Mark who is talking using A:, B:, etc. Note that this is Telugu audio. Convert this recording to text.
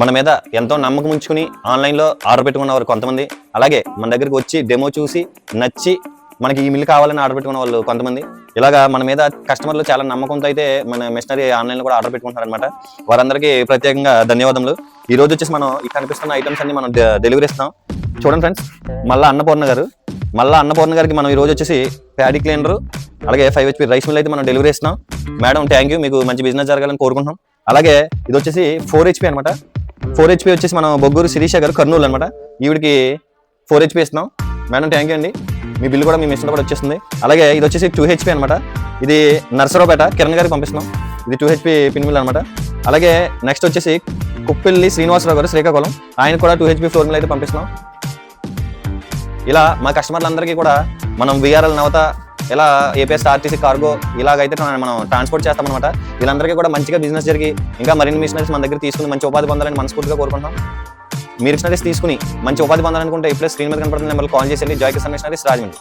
A: మన మీద ఎంతో నమ్మకం ఉంచుకుని ఆన్లైన్లో ఆర్డర్ పెట్టుకున్న వారు కొంతమంది. అలాగే మన దగ్గరికి వచ్చి డెమో చూసి నచ్చి మనకి ఈ మిల్ కావాలని ఆర్డర్ పెట్టుకున్న వాళ్ళు కొంతమంది. ఇలాగా మన మీద కస్టమర్లు చాలా నమ్మకంతో అయితే మన మిషనరీ ఆన్లైన్లో కూడా ఆర్డర్ పెట్టుకుంటారు అనమాట వారందరికీ ప్రత్యేకంగా ధన్యవాదములు. ఈ రోజు వచ్చేసి మనం ఈ కనిపిస్తున్న ఐటమ్స్ అన్ని మనం డెలివరీ ఇస్తాం చూడండి ఫ్రెండ్స్ మళ్ళీ అన్నపూర్ణ గారు. మళ్ళీ అన్నపూర్ణ గారికి మనం ఈ రోజు వచ్చేసి ప్యాడీ క్లీనరు అలాగే ఫైవ్ హెచ్పి రైస్ మిల్ అయితే మనం డెలివరీ ఇస్తున్నాం మేడం థ్యాంక్ యూ మీకు మంచి బిజినెస్ జరగాలని కోరుకుంటున్నాం. అలాగే ఇది వచ్చేసి ఫోర్ హెచ్పి అనమాట ఫోర్ హెచ్పి వచ్చేసి మనం బొగ్గూరు శిరీష గారు కర్నూలు అనమాట ఈవిడికి ఫోర్ హెచ్పి ఇస్తున్నాం. మేడం థ్యాంక్ యూ అండి. మీ బిల్లు కూడా మీ మిషన్ కూడా వచ్చేస్తుంది. అలాగే ఇది వచ్చేసి టూ హెచ్పి అనమాట ఇది నర్సరావుపేట కిరణ్ గారికి పంపిస్తున్నాం. ఇది టూ హెచ్పి పిన్ అనమాట అలాగే నెక్స్ట్ వచ్చేసి కుప్పిల్లి శ్రీనివాసరావు గారు శ్రీకాకుళం. ఆయన కూడా టూ హెచ్పి ఫ్లోర్ మిల్ అయితే పంపిస్తున్నాం. ఇలా మా కస్టమర్లందరికీ కూడా మనం విఆర్ఎల్ నవత ఇలా ఏపీఎస్ఆర్టీసీ కార్గో ఇలాగైతే మనం ట్రాన్స్పోర్ట్ చేస్తాం అనమాట వీళ్ళందరికీ కూడా మంచిగా బిజినెస్ జరిగి ఇంకా మరిన్ని మిషనరీస్ మన దగ్గర తీసుకుని మంచి ఉపాధి పొందాలని మనస్ఫూర్తిగా కోరుకుంటున్నాం. మీరు మిషనరీస్ తీసుకుని మంచి ఉపాధి పొందాలనుకుంటే ఇప్పుడే స్క్రీన్ మీద కనపడుతున్న నెంబర్ కాల్ చేసి జాయ్ కిసాన్ మిషనరీస్ రాజమండ్రి.